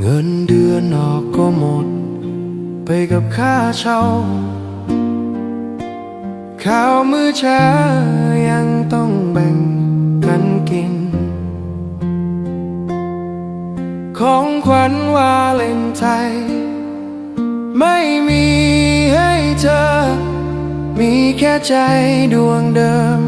เงินเดือนนอก็หมด ไปกับค่าเช่า ข้าวมื้อเช้ายังต้องแบ่งกันกิน ของขวัญวาเลนไทน์ไม่มีให้เธอ มีแค่ใจดวงเดิม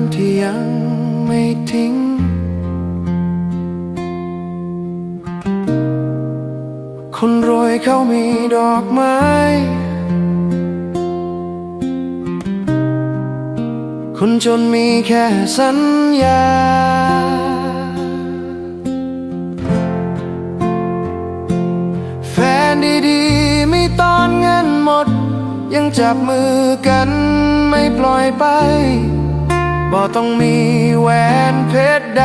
คนรวยเขามีดอกไม้ คนจนมีแค่สัญญา แฟนดีๆ ไม่ตอนเงินหมด ยังจับมือกันไม่ปล่อยไปบ่ต้องมีแหวนเพชรใด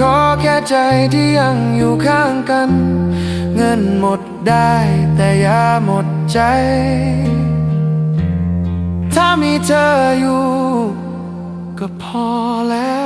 ขอแค่ใจที่ยังอยู่ข้างกัน เงินหมดได้แต่อย่าหมดใจ ถ้ามีเธออยู่ ก็พอแล้ว